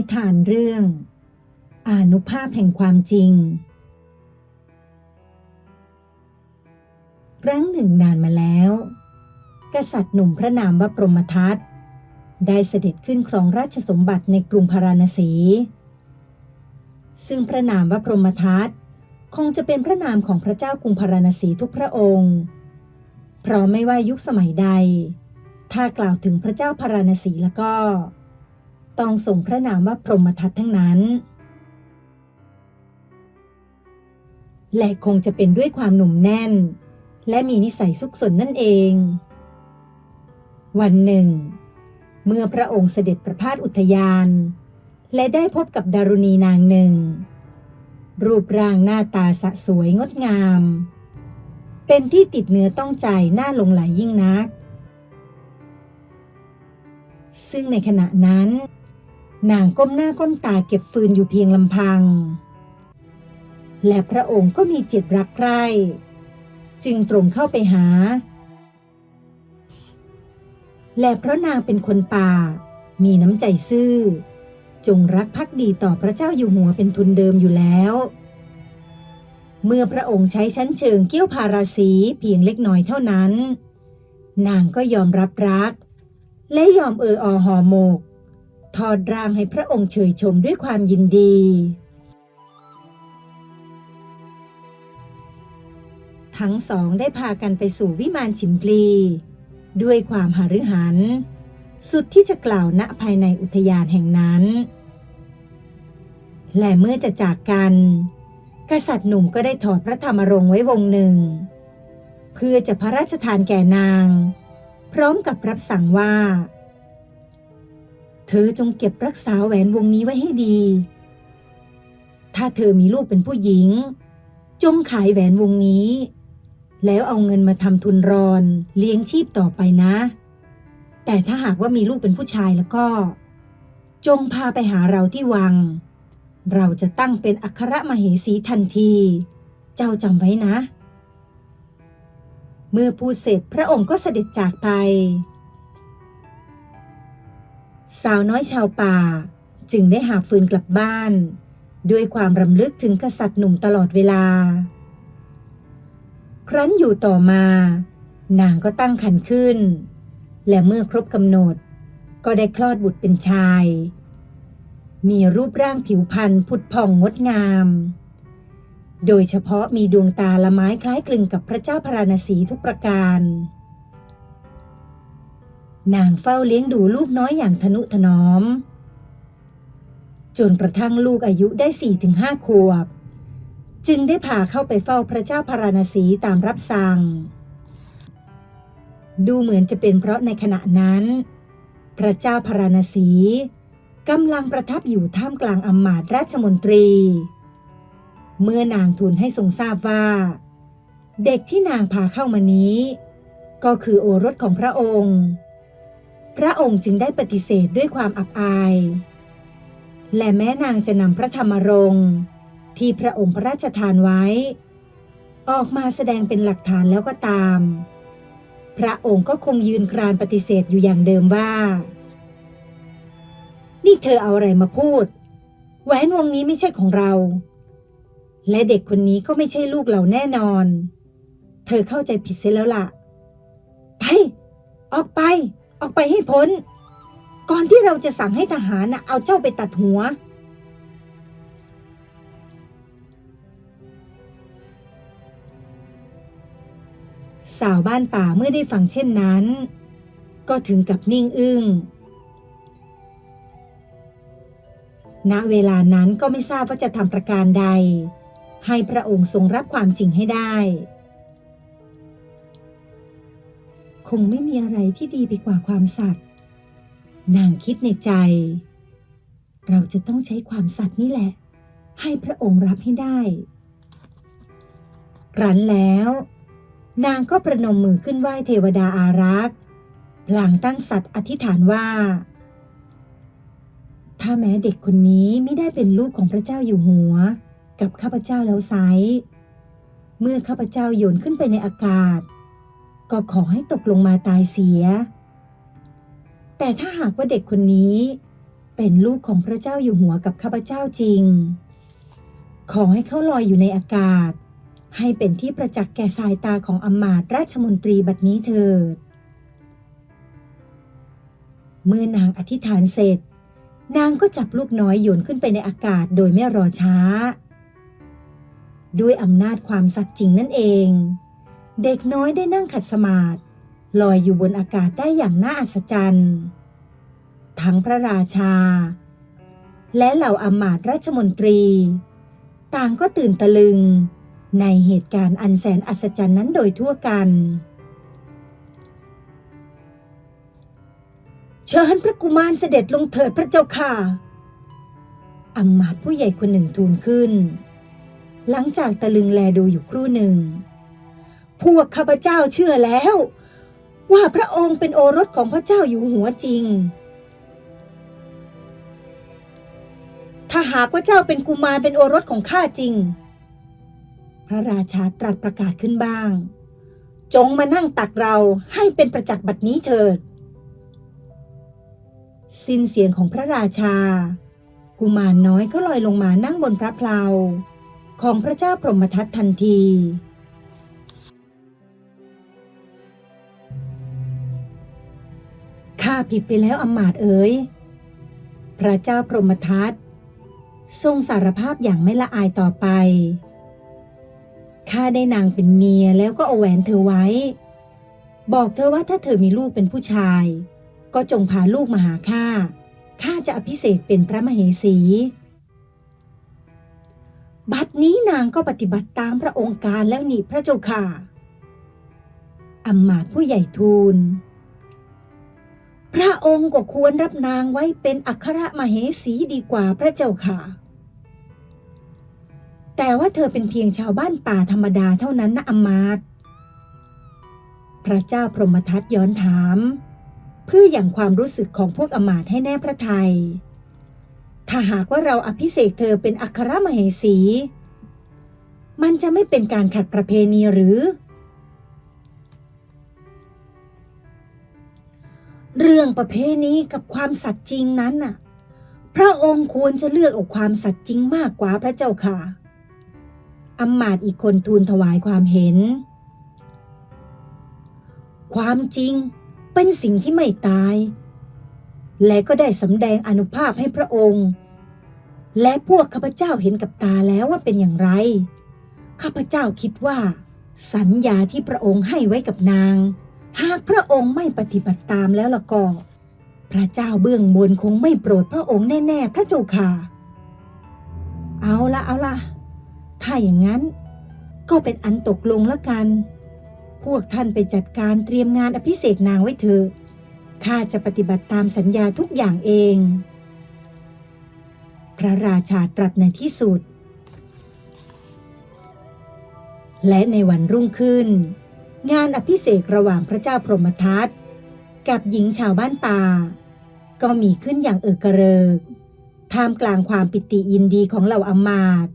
นิทานเรื่อง อานุภาพแห่งความจริง ครั้งหนึ่งนานมาแล้ว กษัตริย์หนุ่มพระนามว่าปรมทัตได้เสด็จขึ้นครองราชสมบัติในกรุงพาราณสี ซึ่งพระนามว่าพรหมทัตคงจะเป็นพระนามของพระเจ้ากรุงพาราณสีทุกพระองค์ เพราะไม่ว่ายุคสมัยใด ถ้ากล่าวถึงพระเจ้าพาราณสีแล้วก็ ต้องส่งพระนามว่าพรหมทัตทั้งนั้น และคงจะเป็นด้วยความหนุ่มแน่น และมีนิสัยซุกซนนั่นเอง วันหนึ่ง เมื่อพระองค์เสด็จประพาสอุทยาน และได้พบกับดารุณีนางหนึ่ง รูปร่างหน้าตาสะสวยงดงาม เป็นที่ติดเนื้อต้องใจน่าหลงไหลยิ่งนักซึ่งในขณะนั้น นางก้มหน้าก้มตาเก็บฟืนอยู่เพียงลำพัง และพระองค์ก็มีจิตรักใคร่จึงตรงเข้าไปหา และเพราะนางเป็นคนป่า มีน้ำใจซื่อ จงรักภักดีต่อพระเจ้าอยู่หัวเป็นทุนเดิมอยู่แล้ว เมื่อพระองค์ใช้ชั้นเชิงเกี้ยวพาราสีเพียงเล็กน้อยเท่านั้น นางก็ยอมรับรัก และยอมเอออหอหมก ทอดร่างให้พระองค์เฉยชมด้วยความยินดี ทั้งสองได้พากันไปสู่วิมานฉิมพลี ด้วยความหาฤหัน สุดที่จะกล่าวณภายในอุทยานแห่งนั้น และเมื่อจะจากกัน กษัตริย์หนุ่มก็ได้ถอดพระธรรมรงค์ไว้วงหนึ่ง เพื่อจะพระราชทานแก่นาง พร้อมกับรับสั่งว่า เธอจงเก็บรักษาแหวนวงนี้ไว้ให้ดี ถ้าเธอมีลูกเป็นผู้หญิง จงขายแหวนวงนี้ แล้วเอาเงินมาทำทุนรอนเลี้ยงชีพต่อไปนะ แต่ถ้าหากว่ามีลูกเป็นผู้ชายแล้วก็ จงพาไปหาเราที่วัง เราจะตั้งเป็นอัครมเหสีทันที เจ้าจำไว้นะ เมื่อพูดเสร็จพระองค์ก็เสด็จจากไป สาวน้อยชาวป่า จึงได้หาฟืนกลับบ้าน ด้วยความรำลึกถึงกษัตริย์หนุ่มตลอดเวลา ครั้นอยู่ต่อมา นางก็ตั้งครรภ์ขึ้น และเมื่อครบกำหนด ก็ได้คลอดบุตรเป็นชาย มีรูปร่างผิวพรรณผุดผ่องงดงาม โดยเฉพาะมีดวงตาละไม้คล้ายคลึงกับพระเจ้าพราณสีทุกประการ นางเฝ้าเลี้ยงดูลูกน้อยอย่างทนุถนอม จนกระทั่งลูกอายุได้สี่ถึงห้าขวบ จึงได้พาเข้าไปเฝ้าพระเจ้าพาราณสีตามรับสั่ง ดูเหมือนจะเป็นเพราะในขณะนั้น พระเจ้าพาราณสีกำลังประทับอยู่ท่ามกลางอำมาตย์ราชมนตรี เมื่อนางทูลให้ทรงทราบว่า เด็กที่นางพาเข้ามานี้ ก็คือโอรสของพระองค์ พระองค์จึงได้ปฏิเสธด้วยความอับอาย และแม้นางจะนำพระธรรมรงค์ที่พระองค์พระราชทานไว้ ออกมาแสดงเป็นหลักฐานแล้วก็ตาม พระองค์ก็คงยืนกรานปฏิเสธอยู่อย่างเดิมว่า นี่เธอเอาอะไรมาพูด แหวนวงนี้ไม่ใช่ของเรา และเด็กคนนี้ก็ไม่ใช่ลูกเราแน่นอน เธอเข้าใจผิดเสียแล้วล่ะ ไป ออกไป ออกไปให้พ้น ก่อนที่เราจะสั่งให้ทหารนะเอาเจ้าไปตัดหัว สาวบ้านป่าเมื่อได้ฟังเช่นนั้น ก็ถึงกับนิ่งอึง้งณเวลานั้นก็ไม่ทราบว่าจะทำประการใด ให้พระองค์ทรงรับความจริงให้ได้ คงไม่มีอะไรที่ดีไปกว่าความสัตย์นางคิดในใจ เราจะต้องใช้ความสัตย์นี่แหละ ให้พระองค์รับให้ได้รันแล้ว นางก็ประนมมือขึ้นไหว้เทวดาอารักษ์พลางตั้งสัตย์อธิษฐานว่า ถ้าแม้เด็กคนนี้ไม่ได้เป็นลูกของพระเจ้าอยู่หัว กับข้าพเจ้าแล้วไซเมื่อข้าพเจ้าโยนขึ้นไปในอากาศ ก็ขอให้ตกลงมาตายเสีย แต่ถ้าหากว่าเด็กคนนี้ เป็นลูกของพระเจ้าอยู่หัวกับข้าพเจ้าจริง ขอให้เขาลอยอยู่ในอากาศ ให้เป็นที่ประจักษ์แก่สายตาของอำมาตย์ราชมนตรีบัดนี้เถิด เมื่อนางอธิษฐานเสร็จ นางก็จับลูกน้อยโยนขึ้นไปในอากาศโดยไม่รอช้า ด้วยอำนาจความสัตย์จริงนั่นเอง เด็กน้อยได้นั่งขัดสมาธิลอยอยู่บนอากาศได้อย่างน่าอัศจรรย์ ทั้งพระราชา และเหล่าอำมาตย์ราชมนตรี ต่างก็ตื่นตะลึง ในเหตุการณ์อันแสนอัศจรรย์นั้นโดยทั่วกัน เชิญพระกุมารเสด็จลงเถิดพระเจ้าค่ะอำมาตย์ผู้ใหญ่คนหนึ่งทูลขึ้น หลังจากตะลึงแลดูอยู่ครู่หนึ่ง พวกข้าพเจ้าเชื่อแล้ว ว่าพระองค์เป็นโอรสของพระเจ้าอยู่หัวจริง ถ้าหากว่าเจ้าเป็นกุมารเป็นโอรสของข้าจริง พระราชาตรัสประกาศขึ้นบ้าง จงมานั่งตักเราให้เป็นประจักษ์บัดนี้เถิด สิ้นเสียงของพระราชา กุมารน้อยก็ลอยลงมานั่งบนพระเพลาของพระเจ้าพรหมทัตทันที ข้าผิดไปแล้วอมาตเอ๋ย พระเจ้าพรหมทัตทรงสารภาพอย่างไม่ละอายต่อไป ข้าได้นางเป็นเมียแล้วก็เอาแหวนเธอไว้ บอกเธอว่าถ้าเธอมีลูกเป็นผู้ชาย ก็จงพาลูกมาหาข้า ข้าจะอภิเษกเป็นพระมเหสี บัดนี้นางก็ปฏิบัติตามพระองค์การแล้วนี่พระเจ้าค่ะอำมาตผู้ใหญ่ทูล พระองค์ก็ควรรับนางไว้เป็นอัครมเหสีดีกว่าพระเจ้าค่ะ แต่ว่าเธอเป็นเพียงชาวบ้านป่าธรรมดาเท่านั้นนะอมาตพระเจ้าพรหมทัตย้อนถาม เพื่ออย่างความรู้สึกของพวกอมาตให้แน่พระทยัยถ้าหากว่าเราอภิเษกเธอเป็นอัครมเหสี มันจะไม่เป็นการขัดประเพณีหรือ เรื่องประเพณีกับความสัตย์จริงนั้นน่ะ พระองค์ควรจะเลือกเอาความสัตย์จริงมากกว่าพระเจ้าค่ะอำมาตย์อีกคนทูลถวายความเห็น ความจริงเป็นสิ่งที่ไม่ตาย และก็ได้สำแดงอนุภาพให้พระองค์ และพวกข้าพเจ้าเห็นกับตาแล้วว่าเป็นอย่างไร ข้าพเจ้าคิดว่า สัญญาที่พระองค์ให้ไว้กับนาง หากพระองค์ไม่ปฏิบัติตามแล้วล่ะก็ พระเจ้าเบื้องบนคงไม่โปรดพระองค์แน่ๆ พระเจ้าค่ะ เอาละเอาละถ้าอย่างนั้น ก็เป็นอันตกลงแล้วกัน พวกท่านไปจัดการเตรียมงานอภิเษกนางไว้เถอะข้าจะปฏิบัติตามสัญญาทุกอย่างเอง พระราชาตรัสในที่สุด และในวันรุ่งขึ้น งานอภิเษกระหว่างพระเจ้าพรหมทัตกับหญิงชาวบ้านป่า ก็มีขึ้นอย่างเอิกระเริกท่ามกลางความปิติยินดีของเหล่าอมาต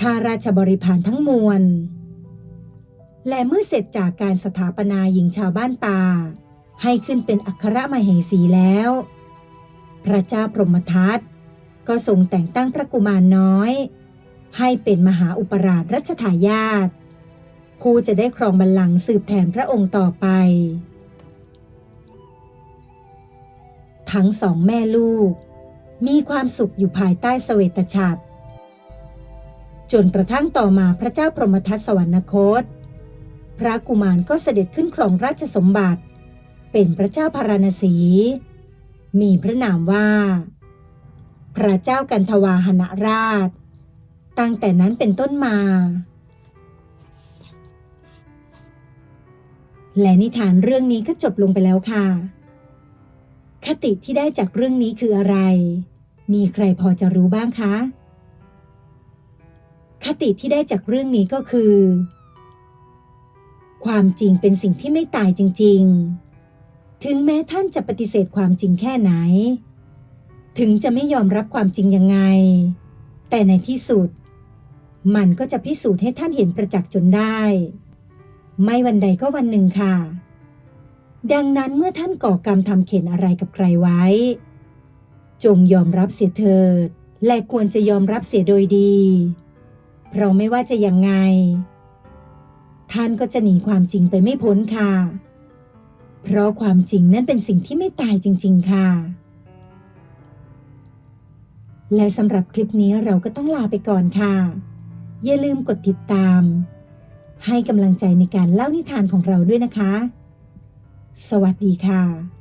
ข้าราชบริพารทั้งมวล และเมื่อเสร็จจากการสถาปนาหญิงชาวบ้านป่า ให้ขึ้นเป็นอัครมเหสีแล้ว พระเจ้าพรหมทัตก็ทรงแต่งตั้งพระกุมารน้อย ให้เป็นมหาอุปราชรัชทายาท ผู้จะได้ครองบัลลังก์สืบแทนพระองค์ต่อไป ทั้งสองแม่ลูก มีความสุขอยู่ภายใต้เสวตฉัตรจนกระทั่งต่อมาพระเจ้าพรหมทัตสวรรคต พระกุมารก็เสด็จขึ้นครองราชสมบัติ เป็นพระเจ้าพาราณสี มีพระนามว่า พระเจ้ากันทวาหณราช ตั้งแต่นั้นเป็นต้นมา และนิทานเรื่องนี้ก็จบลงไปแล้วค่ะ คติที่ได้จากเรื่องนี้คืออะไร มีใครพอจะรู้บ้างคะ คติที่ได้จากเรื่องนี้ก็คือ ความจริงเป็นสิ่งที่ไม่ตายจริง ๆ ถึงแม้ท่านจะปฏิเสธความจริงแค่ไหน ถึงจะไม่ยอมรับความจริงยังไง แต่ในที่สุด มันก็จะพิสูจน์ให้ท่านเห็นประจักษ์จนได้ ไม่วันใดก็วันหนึ่งค่ะ ดังนั้นเมื่อท่านก่อกรรมทำเข็นอะไรกับใครไว้ จงยอมรับเสียเถิด และควรจะยอมรับเสียโดยดี เพราะไม่ว่าจะยังไง ท่านก็จะหนีความจริงไปไม่พ้นค่ะ เพราะความจริงนั้นเป็นสิ่งที่ไม่ตายจริง ๆ ค่ะ และสำหรับคลิปนี้เราก็ต้องลาไปก่อนค่ะ อย่าลืมกดติดตาม ให้กำลังใจในการเล่านิทานของเราด้วยนะคะ สวัสดีค่ะ